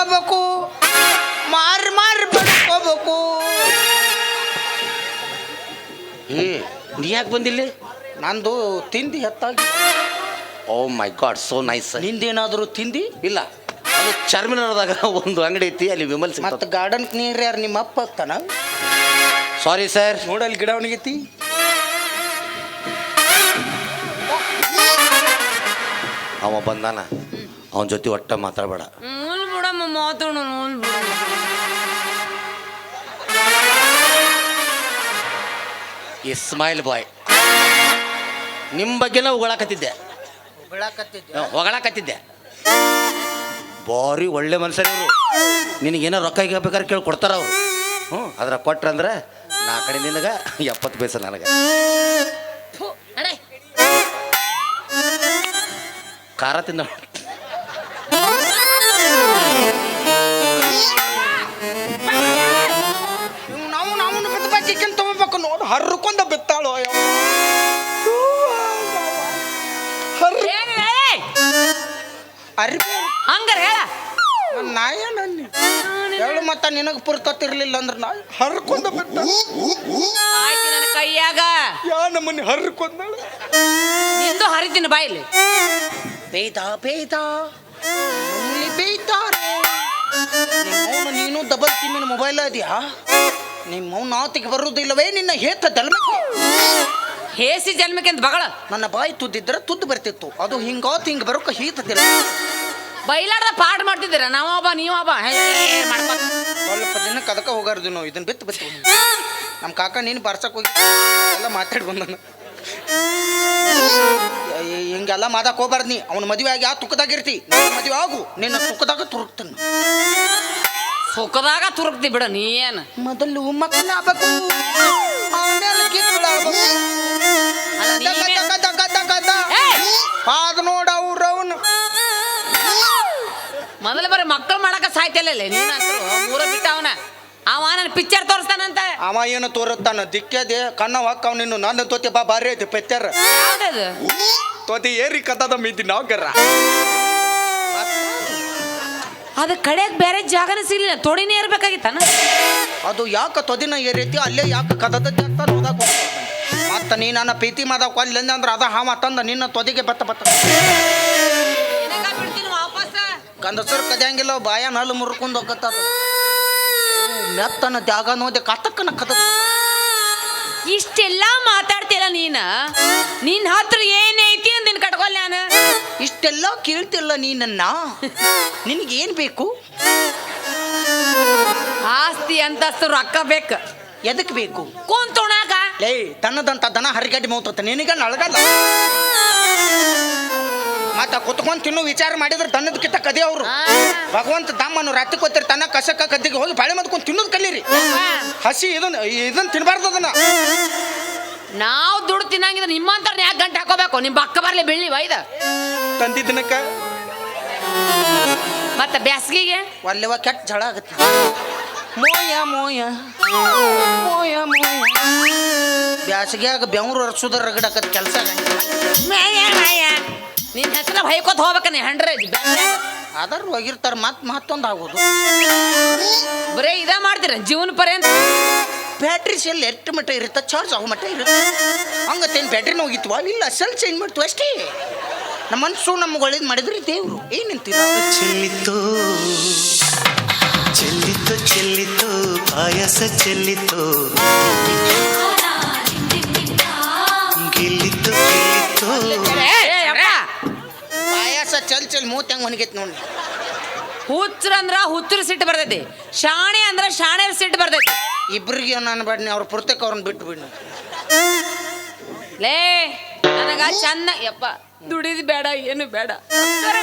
ಬಡ್ಕೋಬೇಕು ಮಾರ್ ಮಾರ್ ಬಡ್ಕೋಬೇಕು ಏ ನೀ ಯಾಕೆ ಬಂದಿಲ್ಲಿ? ನಂದು ತಿಂದು ಎತ್ತಾಗಿ oh my god so nice ನಿಂದೇನಾದರೂ ತಿಂದಿ ಇಲ್ಲ. ಅದು ಚರ್ಮಿನರ್ದಾಗ ಒಂದು ಅಂಗಡಿ ಐತಿ ಅಲ್ಲಿ ವಿಮಲ್ ಮತ್ತು ಮತ್ತೆ ಗಾರ್ಡನ್ ನೀರು ಯಾರು ನಿಮ್ಮ ಅಪ್ಪ ಆಗ್ತಾನ ಸಾರಿ ಸರ್ ನೋಡಲ್ಲಿ ಗಿಡ ಒಣಗೈತಿ. ಅವ ಬಂದಾನ. ಅವನ ಜೊತೆ ಒಟ್ಟ ಮಾತಾಡಬೇಡ. ಮಾತಾಡೋಣ ಇಸ್ಮಾಯಿಲ್ ಬಾಯ್. ನಿಮ್ಮ ಬಗ್ಗೆನ ಹೊಗಳಕತ್ತಿದ್ದೆ. ಉಗಳಕತ್ತಿದ್ದೆ ಹೊಗಳಕತ್ತಿದ್ದೆ. ಭಾರಿ ಒಳ್ಳೆ ಮನುಷ್ಯರು ನಿನಗೇನೋ ರೊಕ್ಕ ಈಗ ಬೇಕಾದ್ರೆ ಕೇಳಿ ಕೊಡ್ತಾರ ಅವರು. ಹ್ಞೂ ಅದ್ರ ಕೊಟ್ರಂದ್ರೆ ನಾ ಕಡೆ ನಿನಗೆ ಎಪ್ಪತ್ತು ಪೈಸ ನನಗೆ. ಖಾರ ತಿಂದ ಹರ್ಕೊಂಡ ಬಿತ್ತಾಳು ಅರ್ಬಿ. ಹಂಗಾರ ಹೇಳ. ನಾಯ ನನ್ನ ಹೇಳು ಮತ್ತ ನಿನಗೆ ಪುರ್ತತಿರ್ಲಿಲ್ಲ ಅಂದ್ರೆ ನಾ ಹರ್ಕೊಂಡ ಬಿತ್ತ ಆಯ್ತು ನನ್ನ ಕೈಯಾಗ. ಯಾ ನಮ್ಮನೆ ಹರ್ಕೊಂಡಳು? ನಿಂದು ಹರಿದಿನ ಬಾಯಿಲಿ. ಬೇಯ್ದ ಇಲ್ಲಿ ಬೇಯ್ತಾರೆ ನೀನು ಡಬಲ್ ಸಿಮ್ಮಿನ ಮೊಬೈಲ್ ಅದೆಯಾ? ನಿಮ್ಮ ನಾತಿಗೆ ಬರುವುದಿಲ್ಲವೇ ನಿನ್ನ ಹೇತ ಜನ್ಮಕ್ಕೆ? ಹೇಸಿ ಜನ್ಮಕ್ಕೆ ಅಂತ ಬಗಳ. ನನ್ನ ಬಾಯಿ ತುದ್ದಿದ್ರೆ ತುದ್ದು ಬರ್ತಿತ್ತು. ಅದು ಹಿಂಗಾತ್ ಹಿಂಗೆ ಬರೋಕೆ ಹೀತದಿಲ್ಲ. ಬೈಲಾಡ್ದ ಪಾಡ್ ಮಾಡ್ತಿದ್ದೀರ? ನಾವೊಬ್ಬ ನೀವೊಬ್ಬ ಹೇ ಸ್ವಲ್ಪ ದಿನಕ್ಕೆ ಅದಕ್ಕೆ ಹೋಗಾರದು ನಾವು ಇದನ್ನ ಬಿತ್ತು ಬಿತ್ತು ನಮ್ಮ ಕಾಕ ನೀನು ಬರ್ಸಕ್ಕೆ ಹೋಗಿ ಎಲ್ಲ ಮಾತಾಡಿ ಬಂದನು. ಹಿಂಗೆಲ್ಲ ಮಾದಕ್ಕೆ ಹೋಗ್ಬಾರ್ದು ನೀ. ಅವ್ನ ಮದುವೆ ಆಗಿ ಆ ತುಕ್ಕದಾಗಿರ್ತಿ ನಿನ್ನ ಮದುವೆ ಆಗು. ನಿನ್ನ ತುಕ್ಕದಾಗ ತುರುಕ್ತಾನೆ. ಸುಖದಾಗ ತುರುಕ್ತಿ ಬಿಡ ನೀ ಏನು? ಮೊದಲು ಮಕ್ಕಳು ಆಮೇಲೆ ನೋಡ ಅವ್ರು ಅವನು ಮೊದಲು ಬರೀ ಮಕ್ಕಳು ಮಾಡಕ ಸಾಯ್ತಿಲ್ಲ ನೀನು ಊರ ಬಿಟ್ಟವನ ಅವ ನನ್ನ ಪಿಕ್ಚರ್ ತೋರಿಸ್ತಾನಂತ. ಅವ ಏನು ತೋರಿಸ್ತಾನ ದಿಕ್ಕದೆ. ಕಣ್ಣ ಹಾಕವ್ ಅವನಿನ್ನು ನನ್ನ ತೋತಿ ಬಾ ಬಾರಿ ಐತಿ ಪಿಕ್ಚರ್ ತೋತಿ ಏರಿ ಕದ್ದ ಮಿದ್ದಿ ನಾವು ಗರ್ರ ಅದು ಕಡೆಗೆ ಬೇರೆ ಜಾಗನೇ ಸಿಗಲಿಲ್ಲ. ತೊಡಿನೇ ಇರ್ಬೇಕಾಗಿತ್ತಾನ ಅದು ಯಾಕೆ ತೊದಿನ ಏರೈತಿ ಅಲ್ಲೇ ಯಾಕೆ ಕದದ ಜಾಗ ಹೋದಾಗ ಮತ್ತ ನೀ ನನ್ನ ಪ್ರೀತಿ ಮಾದಕ್ ಅಲ್ಲಿಂದ ಅಂದ್ರೆ ಅದ ಹಾವ ತಂದ ನಿನ್ನ ತೊದಿಗೆ ಬತ್ತ ಬತ್ತ. ಗಂಡಸರು ಕದಿಯಂಗಿಲ್ಲ ಬಾಯ ನಲ್ಲು ಮುರ್ಕೊಂಡು ಹೋಗತ್ತ ಮೆತ್ತನ ತ್ಯಾಗ ನೋದೆ ಕತಕ್ಕನ ಕದ ಇಷ್ಟೆಲ್ಲ ಮಾತಾಡ್ತಿಲ್ಲ ನೀನ? ನಿನ್ನ ಹತ್ರ ಏನೈತಿ ನಾನು ಇಷ್ಟೆಲ್ಲ ಕೇಳ್ತಿಲ್ಲ ನೀ ನನ್ನ. ಏನು ಬೇಕು? ಆಸ್ತಿ ಅಂತಸ್ತು ರೊಕ್ಕ ಬೇಕು. ಎದಕ್ ಬೇಕು? ಕೂತೋಣಾಗ ಲೇ ತನ್ನದಂತ ದನ ಹರಿಗಡ್ಡಿ ಮೌತತ್ತ ನಿನಗೆ ನಳಗಲ್ಲ? ಮತ್ತ ಕುತ್ಕೊಂಡ್ ತಿನ್ನು ವಿಚಾರ ಮಾಡಿದ್ರೆ ದನ್ನದಕ್ಕಿಂತ ಕದಿ ಅವ್ರು. ಭಗವಂತ ತಮ್ಮನ್ನು ರಾತ್ರಿ ಕೊತ್ತಿರ್ತಾನ ಕಸಕ್ಕ ಕದ್ದಿಗೆ ಹೋಗಿ ಬಾಳೆ ಮದ್ಕೊಂಡು ತಿನ್ನೋದು ಕಲೀರಿ. ಹಸಿ ಇದನ್ನ ಇದನ್ನ ತಿನ್ಬಾರ್ದು ಅದನ್ನ. ನಾವು ದುಡ್ಡು ತಿನ್ನಂಗಿದ್ರೆ ನಿಮ್ಮಂತರ ಯಾಕೆ ಗಂಟೆ ಹಾಕೋಬೇಕು? ನಿಮ್ಮ ಬಕ್ಕ ಬರಲಿ ಬೆಳ್ಳಿ ವೈದ ತಂದಿದ್ದನಕ್ಕ ಮತ್ತೆ ಬ್ಯಾಸ್ಗಿಗೆ? ಒಲ್ಲೆವ ಕೆಟ್ಟ ಜಳ ಆಗುತ್ತೆ. ಮೋಯ ಮೋಯ ಮೋಯ ಮೋಯ. ಬ್ಯಾಸಿಗ್ಯಾಗ ಬೆವರು ಒರ್ಸುದ ರಗಡಕತ್ ಕೆಲಸ ನಿನ್ನ ನಿನ್ ಹೆಸರ ಬೈಕೋತ ಹೋಗ್ಬೇಕ ನೀ ಹಂಡ್ರೆ ಅದರ ಹೋಗಿರ್ತಾರ ಮತ್ತೆ ಮತ್ತೊಂದು ಆಗೋದು. ಬರೇ ಇದ ಮಾಡ್ತೀರ ಜೀವನ ಪರ್ಯಂತ? ಬ್ಯಾಟ್ರಿ ಸೆಲ್ ಎಷ್ಟು ಮಟ್ಟ ಇರುತ್ತೆ? ಚಾರ್ಜ್ ಆಗೋ ಮಟ್ಟ ಇರುತ್ತೆ? ಹಂಗತ್ತೇನು ಬ್ಯಾಟ್ರಿ ಹೋಗಿತ್ವ? ಇಲ್ಲ ಸೆಲ್ ಚೇಂಜ್ ಮಾಡ್ತು ಅಷ್ಟೇ? ನಮ್ಮ ಮನಸ್ಸು ನಮ್ಗೆ ಒಳ್ಳೇದು ಮಾಡಿದ್ರಿ ದೇವ್ರು. ಏನಂತೀರ ಚೆಲ್ಲಿತು ಚೆಲ್ಲಿತು ಚೆಲ್ಲಿತು ಪಾಯಸ ಚೆಲ್ಲಿತು ಗೆಲ್ಲಿತು ಗೆಲ್ಲಿತು ಪಾಯಸ ಚಲ್ ಚಲ್ ಮೂತ್ ಹೆಂಗ್ ಒಣಗೈತಿ ನೋಡಿ. ಹುಚ್ಚರ ಅಂದ್ರ ಹುಚ್ಚರು ಸಿಟ್ಟು ಬರ್ತೈತಿ. ಶಾಣೆ ಅಂದ್ರ ಶಾಣೆ ಸಿಟ್ಟು ಬರ್ತೈತಿ. ಇಬ್ರಿಗೆ ನಾನು ಬಡ್ನಿ ಅವ್ರ ಪುರ್ತಕ್ಕೆ ಅವ್ರನ್ನ ಬಿಟ್ಟು ಬಿಡ್ನಿ. ಲೇ ನನಗ ಚಂದ ಯಪ್ಪ ದುಡಿದ್ ಬೇಡ ಏನು ಬೇಡ.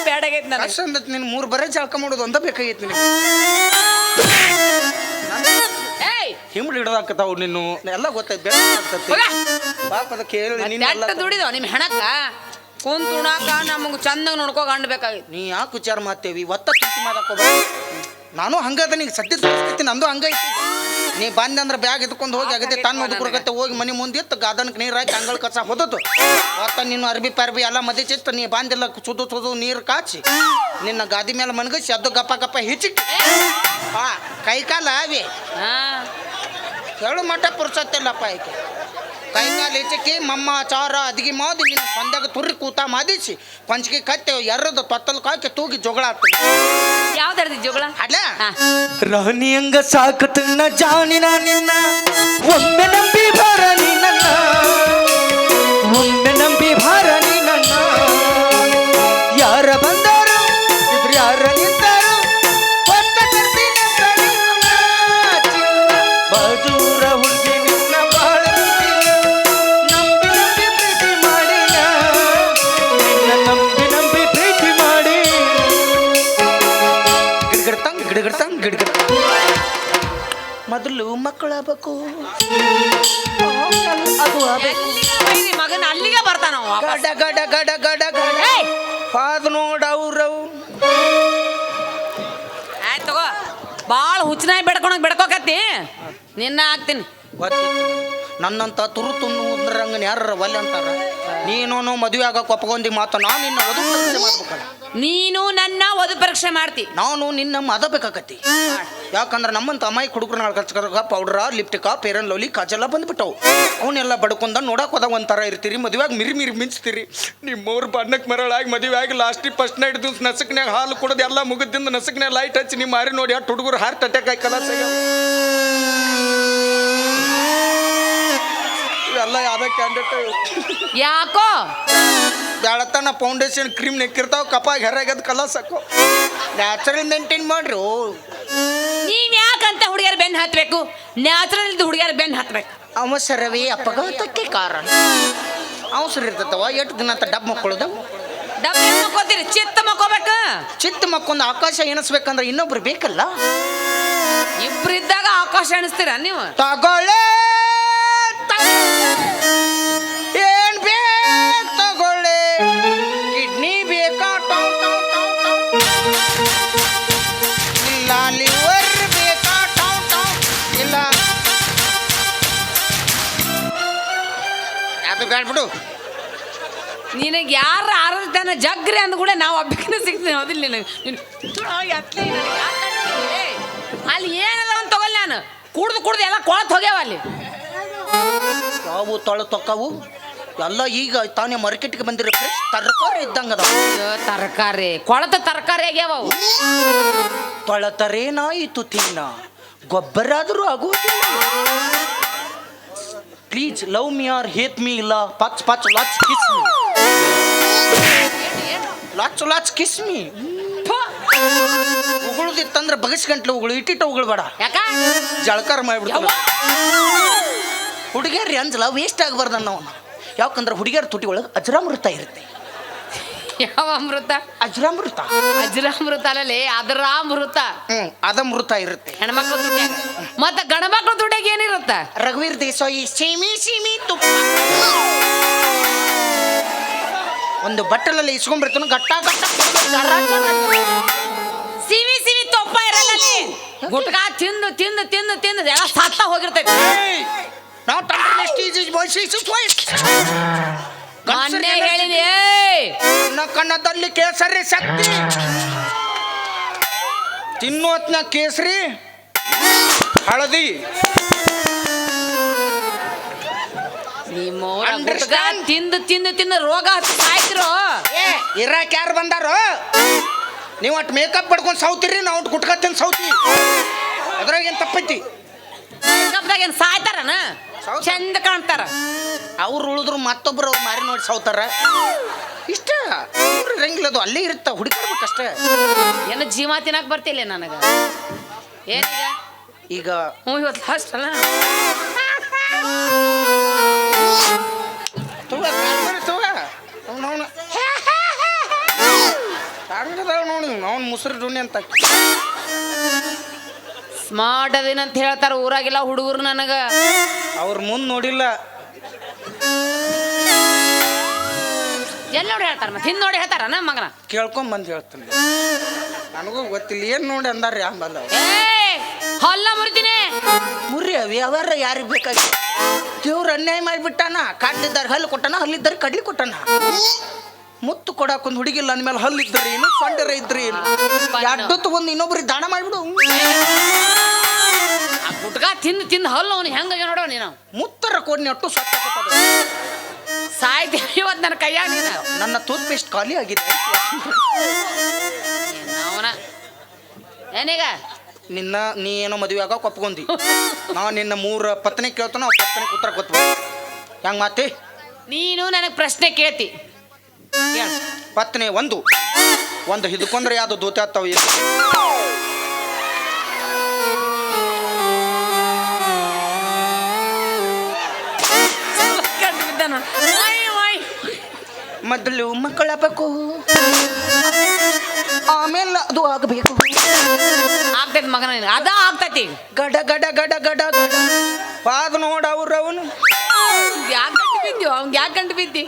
ಬೇಡ ಆಗೈತಿ ನನಗೆ. ಅಷ್ಟಂದ ನಿನ್ ಮೂರು ಬರೇ ಜಳಕ ಮಾಡೋದು ಒಂದ ಬೇಕಾಗೈತಿ ನಿನಗೆ. ಏಯ್! ಹಿಮ್ಡು ಹಿಡ್ದಾಕತಾವು ನೀನು. ಎಲ್ಲ ಗೊತ್ತೈತಿ ಬೇಡ ಆಗ್ತೈತಿ. ಹೋಗ. ಪಾಪ ಅದಕ್ಕೆ ಹೇಳಿ ನೀನೆಲ್ಲ ನೆಟ್ಟ ದುಡಿದವ ನಿಮ್ ಹೆಣಕ್ಕ? ಕುಂತ್ ಉಣಾಕ ನಮಗ್ ಚಂದಾಗ ನೋಡ್ಕೋ ಗಂಡ ಬೇಕಾಗಿತ್ತು ನೀ ಯಾಕೆ ವಿಚಾರ ಮಾಡ್ತೇವಿ? ಒತ್ತ ಮಾತಾಕೋಬ ನಾನು ಹಂಗದ ನೀ ಸದ್ಯದ ಪರಿಸ್ಥಿತಿ ನಂದು ಹಂಗೈತಿ ನೀ ಬಂದಂದ್ರೆ ಬ್ಯಾಗ್ ಎತ್ಕೊಂಡು ಹೋಗಿ ಅಗದಿ ತನ್ನ ಮುದುಕುರಗತ್ತೆ ಹೋಗಿ ಮನೆ ಮುಂದಿತ್ತು ಗಾದನಕ್ಕೆ ನೀರು ಹಾಕಿ ಅಂಗಳ ಕಸ ಹೊದದು. ಒತ್ತ ನಿನ್ನ ಅರ್ಬಿ ಪರ್ಬಿ ಎಲ್ಲ ಮದಿಚಿತ್ತು ನೀ ಬಂದಿಲ್ಲ ಸುದು ಸುದು ನೀರು ಕಾಚಿ. ನಿನ್ನ ಗಾದಿ ಮೇಲೆ ಮನಗಿಸಿ ಅದು ಗಪ್ಪ ಗಪ್ಪ ಹಿಚ್ಚಿ ಆ ಕೈ ಕಾಲ ಅವಿ ಹೇಳು ಮಟ್ಟ ಪುರ್ಸತ್ತಿಲ್ಲಪ್ಪ ಈಕೆ. ಕೈ ಕಾಲು ಹೆಚ್ಚಕ್ಕೆ ಮಮ್ಮ ಚಾರ ಅದಿಗೆ ಮಾದಿ ನಿನ್ನ ಪಂದ್ಯಾಗ ತುರ್ರಿ ಕೂತ ಮಾದಿಸಿ ಪಂಚಿಗೆ ಕತ್ತೆ ಎರ್ರದ ತೊತ್ತಲ್ ಕಾಕಿ ತೂಗಿ ಜೊಗಳ ಆಗ್ತದೆ ಜಗಳ ಜೋಗಳ? ಅಡ್ಲ. ರಾಣಿಯಂಗ ಸಾಕತನ್ನ ಜಾನಿನ ನಿನ್ನ ಒಮ್ಮೆ ನಂಬಿ ಬರ ನಿನ್ನ ನನ್ನ ಒಮ್ಮೆ ನಂಬಿ ಬರ ನಿನ್ನ ಯಾರ ಬಂದಾರ? ಇಬ್ರು ಯಾರ ಮೊದಲು ಮಕ್ಕಳಾಗಬೇಕು ಅದು ಆಗ್ಬೇಕು. ಮಗನ ಅಲ್ಲಿಗೆ ಬರ್ತಾನ ಅವ. ಗಡ ಗಡ ಗಡ ಗಡ ಗಡ! ಪಾದ ನೋಡ ಅವ್ರವು ಆಯ್ತ್ ತಗೋ. ಬಾಳ ಹುಚ್ಚನಾಯಿ ಬೆಡ್ಕೊಳಕ್ ಬೆಡ್ಕೋಕತ್ತಿ. ನಿನ್ನ ಹಾಕ್ತೀನಿ. ಗೊತ್ತಿತ್ತು. ನನ್ನಂತ ತುರು ತುನ್ನುದ್ರಂಗನ ಯಾರ ಒಲ್ಲೆ ಅಂತಾರ? ನೀನು ಮದುವೆ ಆಗಕ್ಕೆ ಕೊಪ್ಪಗೊಂದಿ ಮಾತು ನಾನು ನಿನ್ನ ವಧು ಮಾಡ್ಬೇಕಲ್ಲ. ನೀನು ನನ್ನ ಓದು ಪರೀಕ್ಷೆ ಮಾಡ್ತಿ. ನಾನು ನಿನ್ನ ಮದ ಬೇಕಾಕತಿ ಯಾಕಂದ್ರೆ ನಮ್ಮಂತ ಅಮ್ಮಾಯಿ ಹುಡುಗರು ನಾಳ್ಕರ್ಸ್ಕರ ಪೌಡ್ರ ಲಿಪ್ಟಿಕ ಪೇರನ್ ಲೋಲಿ ಕಾಜೆಲ್ಲ ಬಂದ್ಬಿಟ್ಟವು. ಅವನ್ನೆಲ್ಲ ಬಡ್ಕೊಂಡ ನೋಡಕ್ ಹೋದಾಗ ಒಂಥರ ಇರ್ತೀರಿ ಮದುವೆಯಾಗಿ ಮಿರಿ ಮಿರಿ ಮಿಂಚ್ತೀರಿ. ನಿಮ್ಮವ್ರು ಬಣ್ಣಕ್ಕೆ ಮರಳಾಗಿ ಮದುವೆಯಾಗಿ ಲಾಸ್ಟಿಗೆ ಫಸ್ಟ್ ನೈಟ್ ದಿವ್ಸ ನಸಕ್ನ್ಯಾಗ ಹಾಲು ಕುಡ್ದು ಎಲ್ಲ ಮುಗಿದಿಂದ ನಸಕ್ನ್ಯಾಗ ಲೈಟ್ ಹಚ್ಚಿ ನಿಮ್ಮ ಮಾರಿ ನೋಡಿ ಅಟ್ಟು ಹುಡುಗರು ಹಾರ್ಟ್ ಅಟ್ಯಾಕ್ ಆಗಿ ಯಾವ್ದೇ ಕ್ಯಾಂಡಿಡೇಟ್ ಯಾಕೋ? ಬ್ಯಾಳತನ ಫೌಂಡೇಶನ್ ಕ್ರೀಮ್ ನೆಕ್ಕಿರ್ತಾವ ಕಪಾಗ ಹೆರಾಗದ್ ಕಲ ಸಾಕು ನ್ಯಾಚುರಲ್ ಮೇಂಟೈನ್ ಮಾಡ್ರಿ. ನೀವ್ ಯಾಕಂತ ಹುಡುಗಿಯರ್ ಬೆನ್ ಹತ್ಬೇಕು ನ್ಯಾಚುರಲ್ ಹುಡುಗಿಯರ್ ಬೆನ್ ಹತ್ಬೇಕು ಅವಸರವೇ ಅಪಘಾತಕ್ಕೆ ಕಾರಣ. ಅವಸರ ಇರ್ತದವ ಎಷ್ಟು ದಿನ ಅಂತ ಡಬ್ ಮಕ್ಕಳದು? ಡಬ್ ಮಕ್ಕೋತೀರಿ? ಚಿತ್ತ ಮಕ್ಕೋಬೇಕು? ಚಿತ್ತ ಮಕ್ಕೊಂದು ಆಕಾಶ ಎಣಿಸ್ಬೇಕಂದ್ರೆ ಇನ್ನೊಬ್ರು ಬೇಕಲ್ಲ? ಇಬ್ರು ಇದ್ದಾಗ ಆಕಾಶ ಎಣಿಸ್ತೀರ ನೀವು? ತಗೊಳ್ಳೆ. ಅದು ಬೇಡ್ಬಿಡು ನಿನಗೆ ಯಾರು ಆರತನ ಜಗ್ರಿ ಅಂದ ಕೂಡ ನಾವು ಒಬ್ಬಕಿನ ಸಿಗ್ತೀನಿ. ಹೌದಿಲ್ಲ ನಿನಗೆ? ಅಲ್ಲಿ ಏನದ ಅಂತ ತಗೊಲ್ಲ ನಾನು. ಕುಡ್ದು ಕುಡ್ದು ಎಲ್ಲ ಕೊಳತ್ ಹೋಗ್ಯಾವ ಅಲ್ಲಿ. ಯಾವು ತೊಳೆ ತೊಕ್ಕವು? ಎಲ್ಲ ಈಗ ತಾನೇ ಮಾರ್ಕೆಟ್ಗೆ ಬಂದಿರೋ ಫ್ರೆಶ್ ತರಕಾರಿ ಇದ್ದಂಗ ತರಕಾರಿ. ಕೊಳತ ತರಕಾರಿ ಆಗ್ಯಾವ ಅವು ತೊಳತರೇನಾಯಿತು ತಿನ್ನ ಗೊಬ್ಬರ ಆದರೂ ಆಗುವುದಿಲ್ಲ please love me or hate me ಇಲ್ಲ ಪಚ್ ಪಚ್ ಲಾಚ್ ಕಿಸ್ ಮಿ ಲಾಚ್ ಲಾಚ್ ಕಿಸ್ ಮೀ ಉಗುಳುದಿತ್ತಂದ್ರೆ ಬಗಸ್ಗಂಟ್ಲು ಉಗುಳು ಇಟ್ಟಿಟ್ಟು ಉಗುಳ್ಬೇಡ. ಯಾಕ? ಜಳಕಾರ ಮಾಡಿಬಿಡ್ತಾವ ಯವ್ವ. ಹುಡುಗಿಯರ್ ಅಂಜಲ ವೇಸ್ಟ್ ಆಗಬಾರ್ದು ಅನ್ನೋನು ಯಾಕಂದ್ರೆ ಹುಡುಗಿಯರ ತುಟಿ ಒಳಗೆ ಅಜರಾಮೃತ ಇರುತ್ತೆ. ಯಾವ ಅಮೃತ? ಅಜರಾಮೃತ. ಅಜ್ರಾಮೃತ ಅಲ್ಲಲ್ಲಿ ಅದರಾಮೃತ. ಹ್ಮ್ ಅದಮೃತ ಇರುತ್ತೆ. ಹೆಣ್ಮಕ್ಳ ದುಡ್ಡೆ. ಮತ್ತ ಗಣಮಕ್ಳ ದುಡ್ಡೆಗೆ ಏನಿರುತ್ತ? ರಘುವೀರ್ ದೇಸಾಯಿ ಸೀಮಿ ಸೀಮಿ ತುಪ್ಪ. ಒಂದು ಬಟ್ಟಲಲ್ಲಿ ಇಸ್ಕೊಂಡ್ಬಿಡ್ತಾನೆ ಗಟ್ಟ ಗಟ್ಟ. ಸೀಮಿ ತುಪ್ಪ ಜರ. ಸಿವಿ ಸಿವಿ ತೊಪ್ಪ ಇರಲ್ಲ ಅಲ್ಲಿ. ಗುಟ್ಕಾ ತಿಂದು ತಿಂದು ತಿಂದು ತಿಂದು ಎಲ್ಲ ಸತ್ತ ಹೋಗಿರ್ತೈತಿ! ನಾವು ಟಂಟ್ರಲಿಸ್ಟ್ is is boys is voice ಮೊನ್ನೆ ಹೇಳಿದೆ ಏಯ್! ನನ್ನ ಕನ್ನದಲ್ಲಿ ಕೇಸರಿ ಶಕ್ತಿ. ತಿನ್ನೋತ್ನ ಕೇಸರಿ ಹಳದಿ. ನಿಮ್ಮವ್ರ ಗುಟ್ಕಾ ತಿಂದು ತಿಂದು ತಿಂದು ರೋಗ ಸಾಯ್ತಿರೋ? ಏ ಇರಾಕ್ ಯಾರು ಬಂದಾರೋ? ನೀವು ಒಟ್ಟು ಮೇಕಪ್ ಪಡ್ಕೊಂಡು ಸೌತಿರಿ ನಾವು ಗುಟ್ಕ ತಿಂದು ಸೌತಿ. ಅದ್ರಾಗ ಏನು ತಪ್ಪೈತಿ? ಕಪ್ದಾಗ ಏನು ಸಾಯ್ತಾರನ? ಸಾಯ್ತಾರ. ಚಂದ ಕಾಣ್ತಾರ. ಅವ್ರು ಉಳಿದ್ರು ಮತ್ತೊಬ್ರು ಅವ್ರು ಮಾರಿ ನೋಡಿ ಸಾವ್ತಾರ. ಇಷ್ಟ. ಇವ್ರು ಇರಂಗಿಲ್ಲ ಅದು ಅಲ್ಲೇ ಇರುತ್ತ ಹುಡುಕಾಡ್ಬೇಕಷ್ಟೇ ಏನು ಜೀವ ತಿನ್ನಕ್ ಬರ್ತಿಲ್ಲ ನನಗ. ಏನೀಗ? ಈಗ ಹ್ಞೂ ಇವತ್ತು ಲಾಸ್ಟ್ ಅಲ್ಲ? ತೂಗ ತೂಗ? ನೋಡಿ ಅವ್ನು ಮುಸ್ರು ಡುಣ್ಣಿ ಅಂತ. ಸ್ಮಾರ್ಟ್ ಅದೇನಂತ ಹೇಳ್ತಾರ ಊರಾಗಿಲ್ಲ ಹುಡುಗರು ನನಗ. ಅವ್ರ ಮುಂದ್ ನೋಡಿಲ್ಲ. ಎಲ್ಲಿ ನೋಡಿ ಹೇಳ್ತಾರ ಮತ್ತೆ ಹಿಂದ್ ನೋಡಿ ಹೇಳ್ತಾರ ನಮ್ಮ ಮಗನ? ಕೇಳ್ಕೊಂಡ್ ಬಂದು ಹೇಳ್ತೀನಿ. ನನಗೂ ಗೊತ್ತಿಲ್ಲ ಏನು ನೋಡಿ ಅಂದಾರ್ರಿ ಆಂಬಲ್ಲ ಹಲ್ಲ ಮುರಿತೀನಿ. ಮುರ್ರಿ ವ್ಯವಹಾರ ಯಾರಿ ಯಾರಿಗೆ ಬೇಕಾಗಿ ದೇವ್ರ ಅನ್ಯಾಯ ಮಾಡಿಬಿಟ್ಟಾನ ಕಾಡ್ಲಿದ್ದಾರೆ ಹಲ್ಲು ಕೊಟ್ಟಾನ ಹಲ್ಲಿದ್ದಾರೆ ಕಡ್ಲಿ ಕೊಟ್ಟಾನ? ಮುತ್ತು ಕೊಡಾಕ ಒಂದು ಹುಡುಗಿಲ್ಲ ಅಂದ್ಮೇಲೆ ಹಲ್ಲು ಇನ್ನು ಏನು ಸೊಂಡರ ಇದ್ರಿ. ಏನು ಒಂದು ತಗೊಂಡು ಇನ್ನೊಬ್ರಿಗೆ ದಾನ ಮಾಡಿಬಿಡು. ತಿಂದು ತಿಂದು ಹಲ್ಲು ಅವ್ನು ಹೆಂಗ ನೋಡೋ ನೀನು. ಮುತ್ತರ ಕೊಡ್ನಿ ಒಟ್ಟು ಸತ್ತ ಸಾಯ್ತಿ ಇವತ್ತು ನನ್ನ ಕೈಯಾಗ ನೀನು. ನನ್ನ ಟೂತ್ ಪೇಸ್ಟ್ ಖಾಲಿ ಆಗಿದೆ. ಅವನ? ಏನೀಗ? ನಿನ್ನ ನೀ ಏನೋ ಮದುವೆ ಆಗ ಕೊಪ್ಕೊಂದಿ. ನಾ ನಿನ್ನ ಮೂರ ಪತ್ನಿ ಕೇಳ್ತಾನ ಪತ್ನಿ ಉತ್ತರ ಕೊತ್ವ ಹೆಂಗ್ ಮಾತಿ? ನೀನು ನನಗೆ ಪ್ರಶ್ನೆ ಕೇಳ್ತಿ. ಕೇಳು ಪತ್ನಿ ಒಂದು. ಒಂದು ಹಿಡ್ಕೊಂಡ್ರೆ ಯಾವ್ದು ದೂತ ಆಗ್ತಾವ ಮೊದಲು ಮಕ್ಕಳಾಗಬೇಕು ಆಮೇಲೆ ಅದು ಆಗಬೇಕು. ಆಗ್ತೈತಿ ಮಗನ ಅದ ಆಗ್ತೈತಿ. ಗಡ ಗಡ ಗಡ ಗಡ ಗಡ. ಪಾದ ನೋಡ ಅವ್ರ ಅವನು. ಯಾಕೆ ಗಂಟು ಬಿದ್ದು? ಅವ್ನ್ ಯಾಕೆ ಗಂಟು ಬಿದ್ದಿ?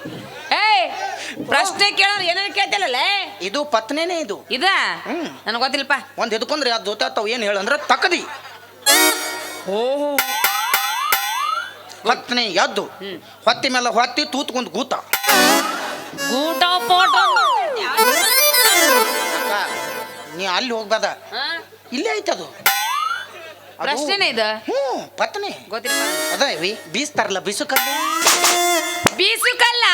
ಏ ಪ್ರಶ್ನೆ ಕೇಳೋರು ಏನೇನು ಕೇಳ್ತಿಲ್ಲಲ್ಲ ಇದು ಪತ್ನೇನೆ ಇದು. ಇದ? ಹ್ಮ್. ನನಗೆ ಗೊತ್ತಿಲ್ಲಪ್ಪ. ಒಂದು ಎದ್ಕೊಂಡ್ರೆ ಅದು ಜೊತೆ ಏನು ಹೇಳಂದ್ರೆ ತಕದಿ. ಪತ್ನಿ ಎದ್ದು. ಹೊತ್ತಿ ಮೇಲೆ ಹೊತ್ತಿ ತೂತ್ಕೊಂಡ್ ಗೂತ ಫೋಟೋ ಅಕ್ಕ, ನೀ ಅಲ್ಲಿ ಹೋಗ್ಬೇಡ ಇಲ್ಲೇ ಐತೆ ಅದು ಅದು- ಪ್ರಶ್ನೆನೇ ಇದು. ಹ್ಞೂ ಪತ್ನಿ. ಗೊತ್ತಿಲ್ಲ ಅದ ವಿ ಬೀಸ್ತಾರಲ್ಲ ಬೀಸುಕಲ್ಲು? ಬೀಸುಕಲ್ಲ?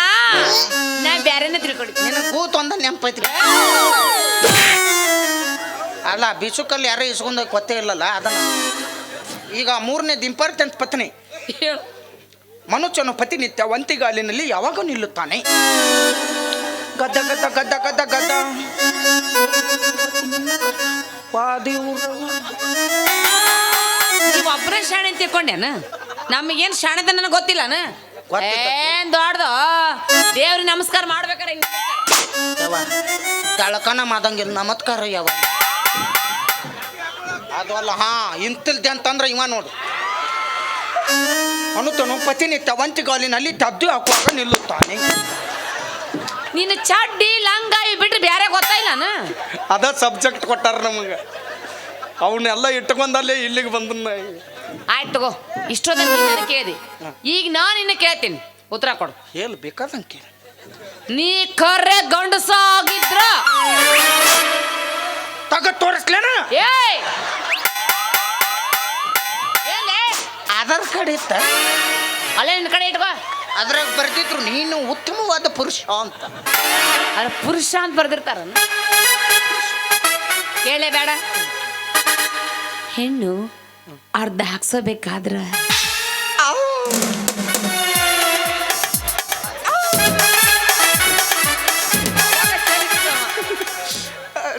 ನಾ ಬ್ಯಾರೆನೇ ತಿಳ್ಕೊಡಿ ನಿನ್ನ ಗೂತ್ ಒಂದ ನೆನಪೈತಿ ಅಲ್ಲ ಬೀಸುಕಲ್ಲು ಯಾರೋ ಇಸ್ಕೊಂಡ ಗೊತ್ತೇ ಇಲ್ಲಲ್ಲ ಅದನ್ನ. ಈಗ ಮೂರನೇ ಇಂಪಾರ್ಟೆಂಟ್ ಪತ್ನಿ. ಮನುಷ್ಯನು ಪ್ರತಿನಿತ್ಯ ಒಂತಿಗಾಲಿನಲ್ಲಿ ಯಾವಾಗ ನಿಲ್ಲುತ್ತಾನೆ. ಗದ್ದ ಗದ್ದ ಗದ್ದ ಗದ್ದ ಗದ್ದ ಒಬ್ಬರೇ ಶಾಣೆ ಅಂತ ತಿಳ್ಕೊಂಡೇನ ನಮಗೇನು ಅಂತ ನನಗೆ ಗೊತ್ತಿಲ್ಲನ? ಗೊತ್ತಿಲ್ಲ. ಏನ್ ದೊಡ್ದು ದೇವ್ರಿಗೆ ನಮಸ್ಕಾರ ಮಾಡ್ಬೇಕಾರೆ ದಳಕನ ಮಾದಂಗಿಲ್ಲ ನಮತ್ಕಾರ ಯಾವ ಅದು ಅಲ್ಲ ಹಾ ಇಂತಿಲ್ದೆ ಅಂತಂದ್ರೆ ಇವ ನೋಡು. ಅನುತನು ಪ್ರತಿನಿತ್ಯ ವಂತಿಗಾಲಿನಲ್ಲಿ ತದ್ದು ಹಾಕುವಾಗ ನಿಲ್ಲುತ್ತಾನೆ. ನೀನು ಚಡ್ಡಿ ಲಂಗ ಇವ್ ಬಿಟ್ರೆ ಬ್ಯಾರೆ ಗೊತ್ತಾಯಿಲ್ಲನ ಅದ ಸಬ್ಜೆಕ್ಟ್ ಕೊಟ್ಟಾರ ನಮಗೆ. ಅವನ್ನೆಲ್ಲ ಇಟ್ಕೊಂಡಲ್ಲೇ ಇಲ್ಲಿಗೆ ಬಂದನ್ನ ಆಯ್ತು ತಗೋ ಇಷ್ಟೊತ್ತ ನೀನು ಕೇಳಿದಿ. ಈಗ ನಾನು ಇನ್ನು ಕೇಳ್ತೀನಿ. ಉತ್ತರ ಕೊಡು. ಹೇಳು ಬೇಕಾದಂಗೆ ನೀ ಕರೆ ಗಂಡಸ ಆಗಿದ್ರ ತಗ ತೋರಿಸ್ಲೇನ? ಏಯ್! ಆಧಾರ್ ಕಡೆ ಇತ್ತ. ಅಲ್ಲೇ ನಿನ್ನ ಕಡೆ ಇಟ್ಕೋ. ಅದ್ರಾಗ ಬರ್ತಿದ್ರು ನೀನು ಉತ್ತಮವಾದ ಪುರುಷ ಅಂತ. ಅದ್ರ ಪುರುಷ ಅಂತ ಬರ್ದಿರ್ತಾರ. ಕೇಳೇ ಬೇಡ. ಹೆಣ್ಣು ಅರ್ಧ ಹಾಕ್ಸೋಬೇಕಾದ್ರ?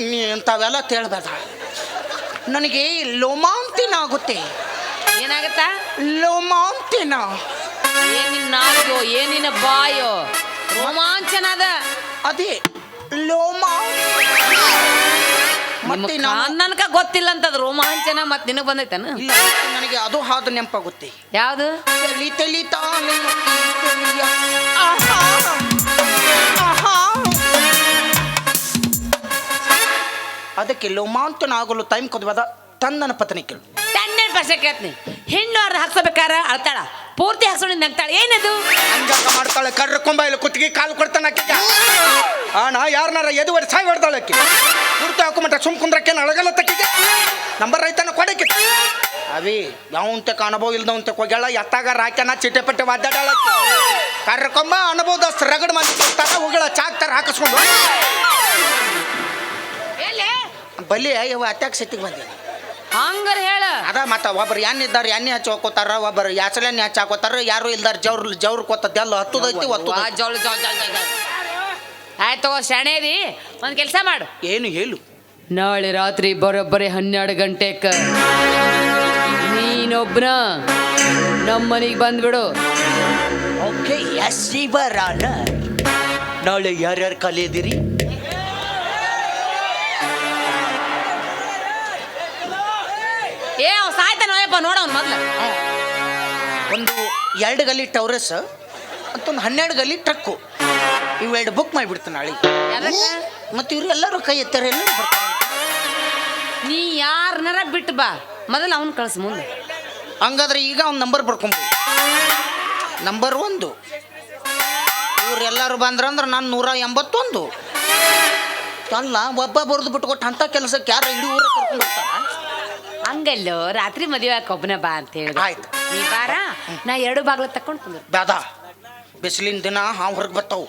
ನೀ ಇಂಥವೆಲ್ಲ ತೇಳ್ಬೇಡ ನನಗೆ ಲೋಮಾಂತಿನ ಆಗುತ್ತೆ ಏನಾಗತ್ತ? ಲೋಮಾಂತಿನ ಏನಿನ ನಾಲ್ಕು ಏನಿನ ಬಾಯೋ? ರೋಮಾಂಚನ ಅದ ಅದೇ ಮತ್ತೆ ನಿಮ್ಗ್ ನಾನು ಗೊತ್ತಿಲ್ಲ ಅಂತದ ರೋಮಾಂಚನ ಮತ್ ನಿನಗ್ ಬಂದೈತನ? ನನಗೆ ಅದು ಹಾದು ನೆನಪಾಗುತ್ತೆ ಯಾವ್ದು? ತಲಿ ತಲಿ ತಾನೆ. ಅದಕ್ಕೆ ಲೋಮಾಂತನ ಆಗಲು ಟೈಮ್ ಕೊದ್ವಾದ ತನ್ನನ ಪತ್ನಿ ಪರ್ಸೆಂಟ್ ಕೇಳ್ತೀನಿ. ಹೆಣ್ಣು ಅರ್ಧ ಹಾಕ್ಸೋಬೇಕಾರ ಅಳ್ತಾಳ. ಪೂರ್ತಿ ಹಾಕ್ಸೋಣ ನಗ್ತಾಳ ಏನದು? ಹಂಗಾಕ ಮಾಡ್ತಾಳೆ. ಕರ್ರ ಕೊಂಬ ಇಲ್ಲ ಕುತ್ತಿಗೆ ಕಾಲು ಕೊಡ್ತಾನ ಅಣ್ಣ ಯಾರನ್ನಾರ ಎದುವರೆ ಸಾಯಿ ಹೊಡ್ತಾಳೆ ಆಕಿ ಕುರ್ತು ಹಾಕೊಂಬಿಟ್ಟ ಸುಮ್ ಕುಂದ್ರಕ್ಕೆ ಅಳಗಲ್ಲ ತಕ್ಕಿಗೆ ನಂಬರ್ ರೈತನ ಕೊಡಕ್ಕೆ ಅವಿ ಯಾವಂತೆ ಅನುಭವ ಇಲ್ದವಂತೆ ಹೋಗ್ಯಾಳ. ಎತ್ತಾಗ ರಾಕ್ಯನ ಚಿಟ್ಟೆ ಪಟ್ಟೆ ಒದ್ದಾಡಾಳ ಕರ್ರ ಕೊಂಬ ಅನುಭವದ ರಗಡ್ ಮಂದಿ ಕೊಡ್ತಾರ ಹೋಗಳ ಚಾಕ್ತಾರ ಹಾಕಿಸ್ಕೊಂಡು. ಬಲಿ ಅಯ್ಯವ ಅತ್ಯಾಗ ಸತ್ತಿಗೆ ಬಂದಿ. ಹಂಗಾರ ಹೇಳ. ಅದ ಮತ್ತ ಒಬ್ರು ಎಣ್ಣೆ ಇದ್ದಾರೆ ಎಣ್ಣೆ ಹಚ್ಚಿ ಹಾಕೋತಾರ ಒಬ್ಬರು ಯಾಸಲೆ ಎಣ್ಣೆ ಹಚ್ಚಿ ಹಾಕೋತಾರ ಯಾರು ಇಲ್ದಾರ ಜವ್ರ ಜವ್ರ ಕೊತ್ತದ ಎಲ್ಲ ಹತ್ತದೈತಿ ಒತ್ತು ಜೋಳ ಜೋಳ ಆಯ್ತು ತಗೋ ಶಾಣೇದಿ ಒಂದು ಕೆಲಸ ಮಾಡು. ಏನು ಹೇಳು. ನಾಳೆ ರಾತ್ರಿ ಬರೋಬ್ಬರಿ ಹನ್ನೆರಡು ಗಂಟೆಕ. ನೀನೊಬ್ನ ನಮ್ಮನಿಗೆ ಮನೆಗೆ ಬಂದ್ಬಿಡು. ಓಕೆ ಎಸ್ ಶಿವರಾಣ ನಾಳೆ ಯಾರ್ಯಾರು ಕಲಿಯದಿರಿ? ಸಾಯ್ತಾನೋಯಪ್ಪ ನೋಡವ್ನು ಮೊದ್ಲು. ಒಂದು ಎರಡು ಗಲ್ಲಿ ಟೌರಸ್ ಮತ್ತೊಂದು ಹನ್ನೆರಡು ಗಲ್ಲಿ ಟ್ರಕ್ಕು. ಇವೆರಡು ಬುಕ್ ಮಾಡಿಬಿಡ್ತು ನಾಳೆ. ಮತ್ತು ಇವ್ರು ಇವರೆಲ್ಲರೂ ಕೈ ಎತ್ತಾರೆ ಎಲ್ಲರೂ ಬರ್ತಾರೆ. ನೀ ಯಾರನ್ನಾರ ಬಿಟ್ಟು ಬಾ. ಮೊದಲು ಅವನು ಕಳ್ಸು ಮುಂದೆ. ಹಂಗಾದ್ರೆ ಈಗ ಅವ್ನ ನಂಬರ್ ಬರ್ಕೊಂಬೋದು ನಂಬರ್ ಒಂದು. ಇವರೆಲ್ಲರೂ ಬಂದ್ರಂದ್ರೆ ನಾನು ನೂರ ಎಂಬತ್ತೊಂದು. ಅಲ್ಲ ಒಬ್ಬ ಬರೆದು ಬಿಟ್ಕೊಟ್ಟು ಅಂಥ ಕೆಲಸಕ್ಕೆ ಯಾರು ಇಡೀ ಊರ ಕರ್ಕೊಂಡು ಬರ್ತಾರ ಹಂಗಲ್ಲೋ ರಾತ್ರಿ ಮದುವೆ ಕೊಬ್ಬನ ಬಾ ಅಂತ ಹೇಳಿದ ಆಯ್ತು. ನೀ ನಾ ಎರಡು ಬಾಗ್ಲ ತಕೊಂಡು ಕುಂದ್ರು. ಬೇಡ ಬಿಸಿಲಿನ ದಿನ ಹಾವು ಹೊರಗೆ ಬರ್ತಾವು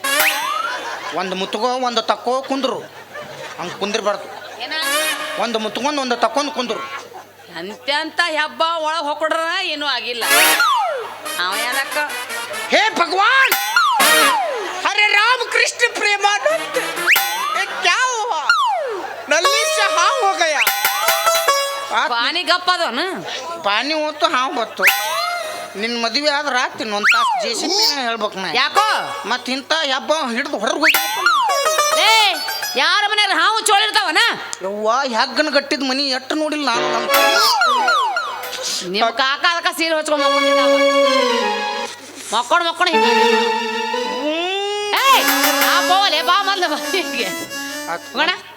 ಒಂದು ಮುತ್ಗೋ ಒಂದು ತಕ್ಕೋ ಕುಂದ್ರು. ಹಂಗೆ ಕುಂದಿರ್ಬಾರ್ದು. ಒಂದು ಮುತ್ಕೊಂಡು ಒಂದು ತಕ್ಕೊಂಡು ಕುಂದ್ರು. ಅಂತ ಹಬ್ಬ ಒಳಗೆ ಹೊಕ್ಕೊಡ್ರ ಏನೂ ಆಗಿಲ್ಲ. ಅವ ಹೇ ಭಗವಾನ್! ಹರೇ ರಾಮ ಕೃಷ್ಣ ಪಾನಿ ಗಪ್ಪ ಅದನ ಪಾನಿ ಹೊತ್ತು ಹಾವು ಬತ್ತು ನಿನ್ನ ಮದುವೆ ಆದ್ರೆ ಆತ್ ಒಂದು ತಾಸು ಜೇಸಿ ಹೇಳ್ಬೇಕು ನಾ ಯಾಕೋ? ಮತ್ತೆ ಇಂಥ ಹಬ್ಬ ಹಿಡಿದು ಹೊರಗೆ ಹೋಗಿ ಏ ಯಾರ ಮನೆಯಾರ ಹಾವು ಚೋಳಿರ್ತಾವನ ಯವ್ವ ಹೆಗ್ಗನ ಗಟ್ಟಿದ ಮನಿ ಎಟ್ಟು ನೋಡಿಲ್ಲ ನಾನು ನಮ್ಮ ನಿಮ್ಮ ಕಾಕ ಅದಕ್ಕ ಸೀರೆ ಹೊಚ್ಕೊಂಡು ಮಕ್ಕೊಂಡಿದ್ದಾವ ಮಕ್ಕೊಂಡು ಮಕ್ಕೊಂಡು ಹಿಂಗ ಏಯ್ ಆ ಬೋಲೆ ಬಾ ಮೊದ್ಲು ಬಾ.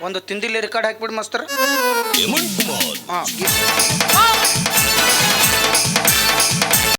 ಒಂದು ತಿಂದಿಲ್ಲಿ ರೆಕಾರ್ಡ್ ಹಾಕ್ಬಿಡು ಮಾಸ್ತರ್. ಹಾಂ